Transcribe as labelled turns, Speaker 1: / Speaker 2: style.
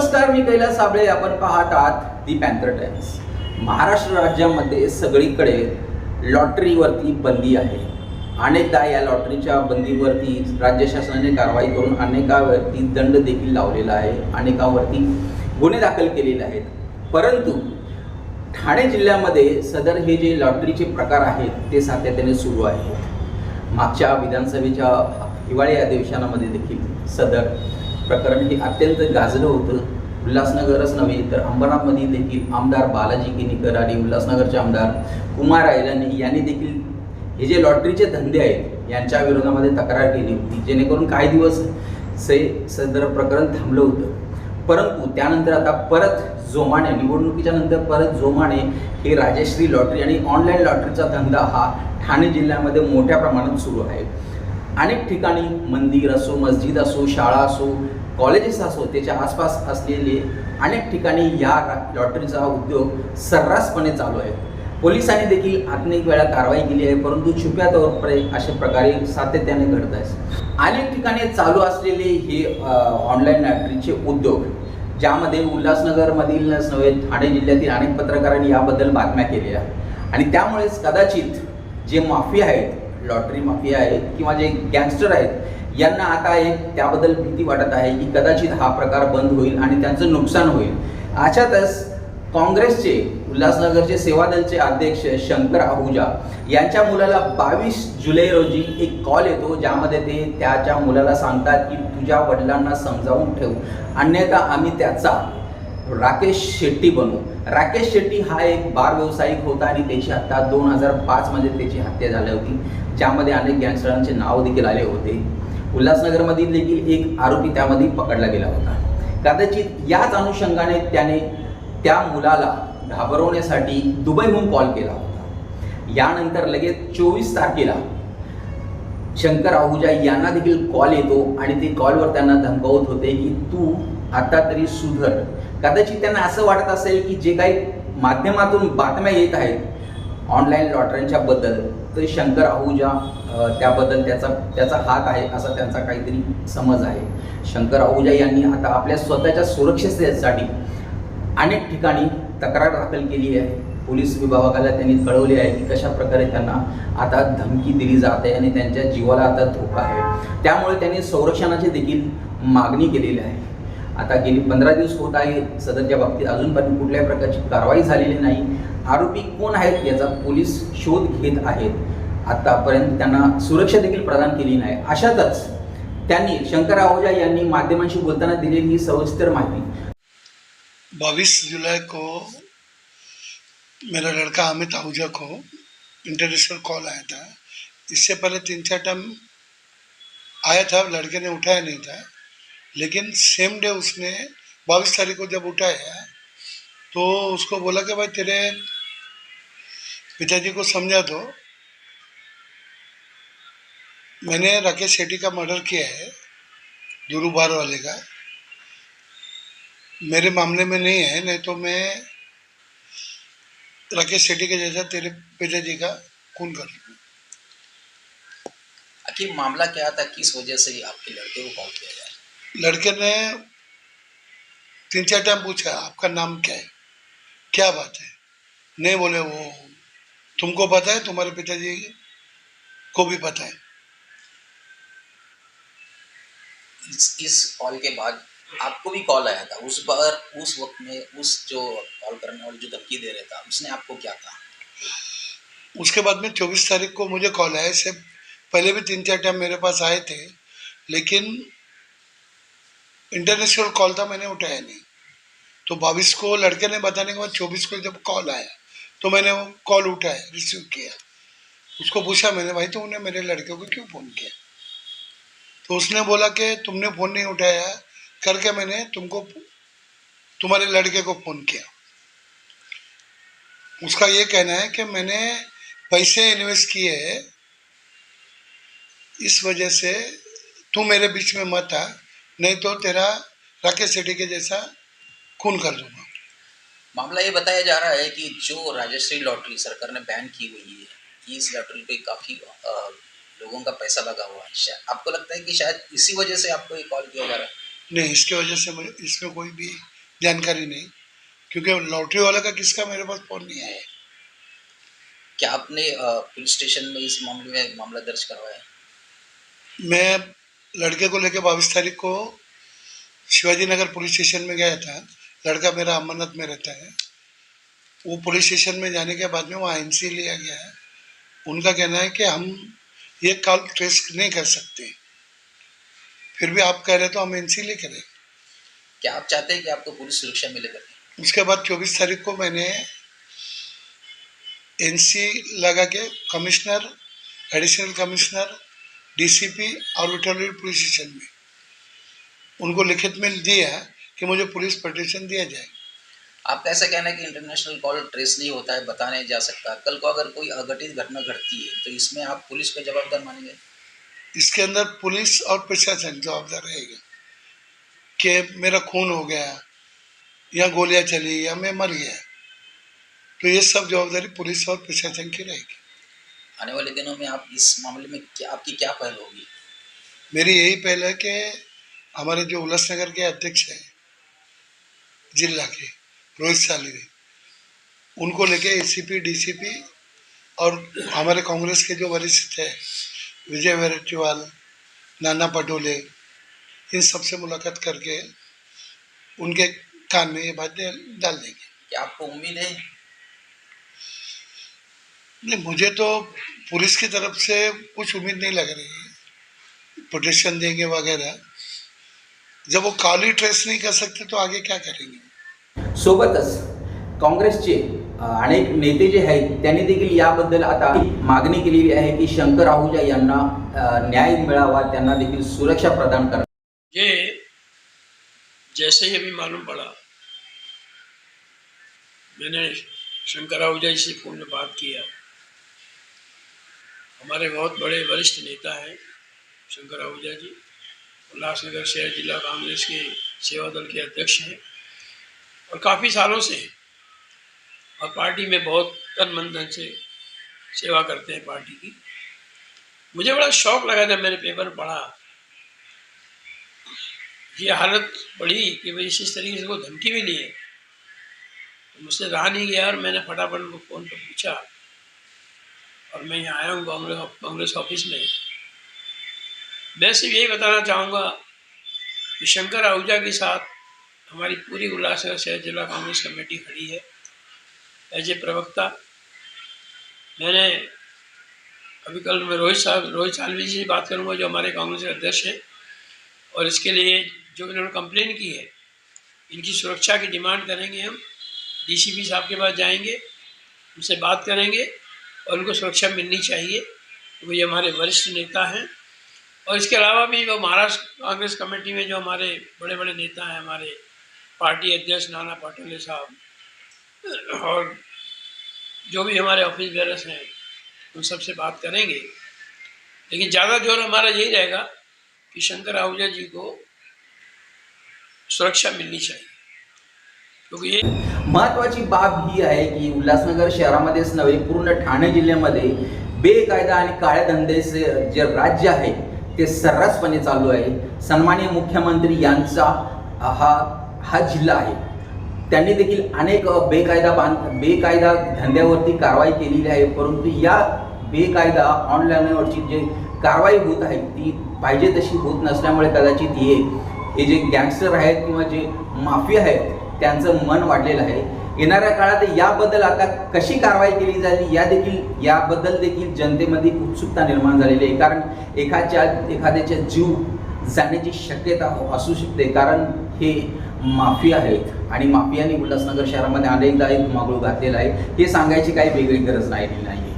Speaker 1: नमस्कार मी कैलास साबळे. आपण पाहत आहात दी पॅन्थर टाइम्स महाराष्ट्र राज्यामध्ये सगळीकडे लॉटरीवरती बंदी आहे. अनेकदा या लॉटरीच्या बंदीवरती राज्य शासनाने कारवाई करून अनेकावरती दंड देखील लावलेला आहे. अनेकावरती गुन्हे दाखल केलेले आहेत. परंतु ठाणे जिल्ह्यामध्ये सदर हे जे लॉटरीचे प्रकार आहेत ते सातत्याने सुरू आहेत. मागच्या विधानसभेच्या हिवाळी अधिवेशनामध्ये देखील सदर प्रकरण हे अत्यंत गाजलं होतं. उल्हासनगरच नव्हे तर अंबरनाथमध्ये देखील आमदार बालाजी किनीकर आणि उल्हासनगरचे आमदार कुमार आयलानी यांनी देखील हे जे लॉटरीचे धंदे आहेत यांच्या विरोधामध्ये तक्रार केली होती जेणेकरून काही दिवस से सदर प्रकरण थांबलं होतं. परंतु त्यानंतर आता परत जोमाने निवडणुकीच्या नंतर परत जोमाने हे राजश्री लॉटरी आणि ऑनलाईन लॉटरीचा धंदा हा ठाणे जिल्ह्यामध्ये मोठ्या प्रमाणात सुरू आहे. अनेक ठिकाणी मंदिर असो मस्जिद असो शाळा असो कॉलेजेस असो त्याच्या आसपास असलेले अनेक ठिकाणी या लॉटरीचा उद्योग सर्रासपणे चालू आहे. पोलिसांनी देखील अनेक वेळा कारवाई केली आहे परंतु छुप्या तौरपणे अशा प्रकारे सातत्याने घडत आहे अनेक ठिकाणी चालू असलेले हे ऑनलाईन लॉटरीचे उद्योग ज्यामध्ये उल्हासनगरमधीलच नव्हे ठाणे जिल्ह्यातील अनेक पत्रकारांनी याबद्दल बातम्या केल्या आणि त्यामुळेच कदाचित जे माफिया आहेत लॉटरी माफिया आहेत किंवा जे गँगस्टर आहेत यांना आता एक त्याबद्दल भीती वाटत आहे की कदाचित हा प्रकार बंद होईल आणि त्यांचं नुकसान होईल. अशातच काँग्रेसचे उल्हासनगरचे सेवादलचे अध्यक्ष शंकर आहुजा यांच्या मुलाला बावीस जुलै रोजी एक कॉल येतो ज्यामध्ये ते त्याच्या मुलाला सांगतात की तुझ्या वडिलांना समजावून ठेव. अन्यथा आम्ही त्याचा राकेश शेट्टी बनू. राकेश शेट्टी हा एक बार व्यावसायिक होता आणि त्याची हत्या दोन हजार पाचमध्ये त्याची हत्या झाली होती ज्यामध्ये अनेक गँगस्टरांचे नाव देखील आले होते. उल्हासनगरमधील देखील एक आरोपी त्यामध्ये पकडला गेला होता. कदाचित याच अनुषंगाने त्याने त्या मुलाला घाबरवण्यासाठी दुबईहून कॉल केला होता. यानंतर लगेच चोवीस तारखेला शंकर आहुजा यांना देखील कॉल येतो आणि ते कॉलवर त्यांना धमकावत होते की तू आता तरी सुधर. कदाचित त्यांना असं वाटत असेल की जे काही माध्यमातून बातम्या येत आहेत ऑनलाईन लॉटऱ्यांच्या बद्दल तर शंकर आहुजा त्याबद्दल त्याचा त्याचा हात आहे असा त्यांचा काहीतरी समज आहे. शंकर आहुजा यांनी आता आपल्या स्वतःच्या सुरक्षिततेसाठी अनेक ठिकाणी तक्रार दाखल केली आहे. पोलीस विभागाला त्यांनी कळवले आहे की कशा प्रकारे त्यांना आता धमकी दिली जात आहे आणि त्यांच्या जीवाला आता धोका आहे. त्यामुळे त्यांनी संरक्षणाची देखील मागणी केलेली आहे. आता गेली पंधरा दिवस होत आहे सदरच्या बाबतीत अजूनपर्यंत कुठल्याही प्रकारची कारवाई झालेली नाही. आरोपी कोण आहेत याचा पोलीस शोध घेत आहेत. आतापर्यंत त्यांना सुरक्षा देखील प्रदान केली नाही. अशातच त्यांनी शंकर आहुजा यांनी माध्यमांशी बोलताना दिलेली ही सविस्तर माहिती.
Speaker 2: बाईस जुलाई को मेरा लड़का अमित आहूजा को इंटरनेशनल कॉल आया था। इससे पहले तीन चार टाइम आया था लड़के ने उठाया नहीं था। लेकिन सेम डे उसने बाईस तारीख को जब उठाया तो उसको बोला कि भाई तेरे पिताजी को समझा दो। मैंने राकेश शेट्टी का मर्डर किया है दुरुबार वाले का। मेरे मामले में नहीं है नहीं तो मैं राकेश शेट्टी के जैसा तेरे पिताजी का खून कर दूँगा
Speaker 3: आखिर मामला क्या था? किस वजह से आपके लड़के को कॉल किया जाए
Speaker 2: लड़के ने तीन चार टाइम पूछा आपका नाम क्या है? क्या बात है? नहीं बोले वो तुमको पता है तुम्हारे पिताजी को भी पता है।
Speaker 3: इस, इस कॉल के बाद आपको भी कॉल आया था। उस बार उस वक्त में उस जो कॉल करने वाले जो धमकी दे रहा था उसने आपको क्या कहा?
Speaker 2: उसके बाद में चौबीस तारीख को मुझे कॉल आया। इससे पहले भी तीन चार टाइम मेरे पास आए थे लेकिन इंटरनेशनल कॉल था मैंने उठाया नहीं। तो बाईस को लड़के ने बताने के बाद चौबीस को जब कॉल आया तो मैंने वो कॉल उठाया, रिसीव किया। उसको पूछा मैंने, भाई तुमने तो मेरे लड़के को क्यों फ़ोन किया? तो उसने बोला कि, तुमने फ़ोन नहीं उठाया, करके मैंने तुमको, तुम्हारे लड़के को फ़ोन किया। उसका ये कहना है कि मैंने पैसे इन्वेस्ट किए इस वजह से तू मेरे बीच में मत आ, नहीं तो तेरा राकेश सेठी के जैसा खून कर दूँगा।
Speaker 3: मामला ये बताया जा रहा है कि जो राजश्री लॉटरी सरकार ने बैन की हुई है इस लॉटरी पे काफ़ी लोगों का पैसा लगा हुआ है। आपको लगता है कि शायद इसी वजह से आपको ये कॉल किया जा रहा है?
Speaker 2: नहीं इसके वजह से मुझे इसमें कोई भी जानकारी नहीं क्योंकि लॉटरी वाला का किसका मेरे पास फ़ोन नहीं आया
Speaker 3: क्या आपने पुलिस स्टेशन में इस मामले में मामला दर्ज करवाया
Speaker 2: मैं लड़के को लेकर बाईस तारीख को शिवाजी नगर पुलिस स्टेशन में गया था। लड़का मेरा अमरनाथ में रहता है। वो पुलिस स्टेशन में जाने के बाद में वहाँ एन लिया गया है। उनका कहना है कि हम ये कॉल ट्रेस नहीं कर सकते। फिर भी आप कह रहे तो हम एन सी करें।
Speaker 3: क्या आप चाहते हैं कि आपको पूरी सुरक्षा मिले करके?
Speaker 2: उसके बाद चौबीस तारीख को मैंने एन सी लगा के कमिश्नर एडिशनल कमिश्नर डीसीपी और विठलरी पुलिस स्टेशन में उनको लिखित में दिया कि मुझे पुलिस प्रोटेक्शन दिया जाए।
Speaker 3: आपका ऐसा कहना है कि इंटरनेशनल कॉल ट्रेस नहीं होता है बता नहीं जा सकता। कल को अगर कोई अघटित घटना घटती है तो इसमें आप पुलिस को जवाबदार मानेंगे?
Speaker 2: इसके अंदर पुलिस और प्रशासन जवाबदार रहेगा कि मेरा खून हो गया या गोलियाँ चली या मैं मर गया। तो ये सब जवाबदारी पुलिस और प्रशासन की रहेगी।
Speaker 3: आने वाले दिनों में आप इस मामले में क्या आपकी क्या पहल होगी?
Speaker 2: मेरी यही पहल है कि हमारे जो उल्लासनगर के अध्यक्ष हैं जिला के रोहित सालिनी उनको लेके एसीपी डीसीपी और हमारे कांग्रेस के जो वरिष्ठ थे विजय वेरेटीवाल नाना पटोले इन सबसे मुलाकात करके उनके कान में ये बातें डाल देंगे।
Speaker 3: क्या आपको उम्मीद है?
Speaker 2: नहीं मुझे तो पुलिस की तरफ़ से कुछ उम्मीद नहीं लग रही है। प्रोटेक्शन देंगे वगैरह। जब वो काली ट्रेस नहीं कर सकते तो आगे क्या करेंगे?
Speaker 1: सोबतच काँग्रेसचे अ, अनेक नेते जे आहेत त्यांनी देखील याबद्दल आता मागणी केलेली आहे की शंकर आहुजा यांना न्याय मिळावा त्यांना देखील सुरक्षा प्रदान करा.
Speaker 4: ये जैसे ही अभी मालूम पड़ा मैंने शंकर आहूजा जी से फ़ोन में बात किया। हमारे बहुत बड़े वरिष्ठ नेता हैं शंकर आहूजा जी। उल्लासनगर शहर जिला कांग्रेस के सेवा दल के अध्यक्ष हैं। और काफ़ी सालों से हैं और पार्टी में बहुत तन मन धन से सेवा करते हैं पार्टी की। मुझे बड़ा शौक लगा जब मैंने पेपर पढ़ा। ये हालत पड़ी कि भाई इस तरीके से वो धमकी भी लिए तो मुझसे रहा नहीं गया और मैंने फटाफट उनको फ़ोन पर पूछा। और मैं यहाँ आया हूँ कांग्रेस कांग्रेस ऑफ़िस में। मैं सिर्फ़ यही बताना चाहूँगा कि शंकर आहूजा के साथ हमारी पूरी उल्लासनगर शहर जिला कांग्रेस कमेटी खड़ी है। एज ए प्रवक्ता, मैंने अभी कल मैं रोहित साहब, रोहित सालवी जी से बात करूँगा, जो हमारे कांग्रेस के अध्यक्ष हैं, और इसके लिए जो इन्होंने कंप्लेन की है, इनकी सुरक्षा की डिमांड करेंगे हम। डीसीपी साहब के पास जाएँगे, उनसे बात करेंगे, और उनको सुरक्षा मिलनी चाहिए। वो ये हमारे वरिष्ठ नेता हैं। और इसके अलावा भी जो महाराष्ट्र कांग्रेस कमेटी में जो हमारे बड़े बड़े नेता हैं, हमारे पार्टी अध्यक्ष नाना पाटोले साहब, और जो भी हमारे ऑफ़िस बेरस हैं, उन सबसे बात करेंगे। लेकिन ज़्यादा ज़ोर हमारा यही रहेगा कि शंकर आहूजा जी को सुरक्षा मिलनी चाहिए। क्योंकि ये
Speaker 1: महत्वाची बाब ही आहे की उल्हासनगर शहरामध्येच नव्हे पूर्ण ठाणे जिल्ह्यामध्ये बेकायदा आणि काळ्या धंदेचे जे राज्य आहे ते सर्रासपणे चालू आहे. सन्माननीय मुख्यमंत्री यांचा हा हा जिल्हा आहे. त्यांनी देखील अनेक बेकायदा बांध बेकायदा धंद्यावरती कारवाई केलेली आहे. परंतु या बेकायदा ऑनलाईनवरची जे कारवाई होत आहे ती पाहिजे तशी होत नसल्यामुळे कदाचित हे हे जे गँगस्टर आहेत किंवा जे माफिया आहेत त्यांचं मन वाढलेलं आहे. येणाऱ्या काळात याबद्दल आता कशी कारवाई केली जाईल या देखील याबद्दल देखील जनतेमध्ये उत्सुकता निर्माण झालेली आहे. कारण एखाद्या एखाद्याच्या जीव जाण्याची शक्यता असू शकते. कारण हे माफिया आहेत. आणि माफियाने उल्हासनगर शहरामध्ये अनेकदा एक मागळू घातलेला आहे. हे सांगायची काही वेगळी गरज राहिलेली नाही.